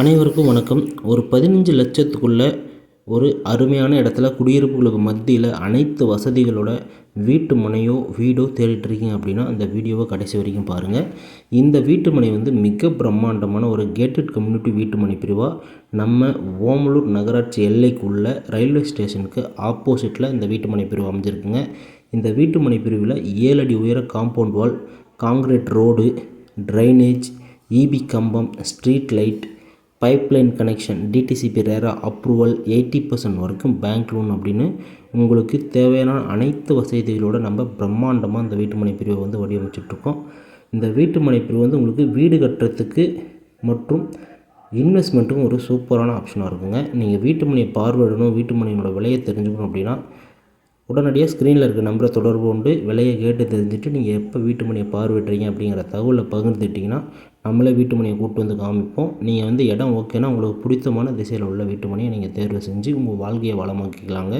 அனைவருக்கும் வணக்கம். ஒரு பதினஞ்சு லட்சத்துக்குள்ள ஒரு அருமையான இடத்துல குடியிருப்புகளுக்கு மத்தியில் அனைத்து வசதிகளோட வீட்டு மனையோ வீடோ தேடிட்டுருக்கீங்க அப்படின்னா அந்த வீடியோவை கடைசி வரைக்கும் பாருங்கள் இந்த வீட்டு மனை வந்து மிக பிரம்மாண்டமான ஒரு கேட்டட் கம்யூனிட்டி வீட்டு மனை பிரிவாக நம்ம ஓமலூர் நகராட்சி எல்லைக்குள்ள ரயில்வே ஸ்டேஷனுக்கு ஆப்போசிட்டில் இந்த வீட்டு மனை பிரிவு அமைஞ்சிருக்குங்க. இந்த வீட்டு மனை பிரிவில் ஏழு அடி உயர compound wall concrete road drainage EB கம்பம் street light pipeline connection DTCP RERA approval eighty percent வரைக்கும் பேங்க் லோன் அப்படின்னு உங்களுக்கு தேவையான அனைத்து வசதிகளோடு நம்ம பிரம்மாண்டமாக இந்த வீட்டுமனை பிரிவை வந்து வடிவமைச்சிட்ருக்கோம் இந்த வீட்டுமனை பிரிவு வந்து உங்களுக்கு வீடு கட்டுறதுக்கு மற்றும் இன்வெஸ்ட்மெண்ட்டுக்கும் ஒரு சூப்பரான ஆப்ஷனாக இருக்குங்க. நீங்கள் வீட்டுமனையை பார்வையிடணும் வீட்டு மனையோட விலையை தெரிஞ்சுக்கணும் அப்படின்னா உடனடியாக ஸ்க்ரீனில் இருக்க நம்பரை தொடர்பு கொண்டு விலையை கேட்டு தெரிஞ்சுட்டு நீங்கள் எப்போ வீட்டு மனையை பார்வையிட்றீங்க அப்படிங்கிற தகவலை பகிர்ந்துட்டிங்கன்னா நம்மளே வீட்டு மனையை கூப்பிட்டு வந்து காமிப்போம். நீங்கள் வந்து இடம் ஓகேனா உங்களுக்கு பிடித்தமான திசையில் உள்ள வீட்டு மனையை நீங்கள் தேர்வு செஞ்சு உங்கள் வாழ்க்கையை வளமாக்கிக்கலாங்க.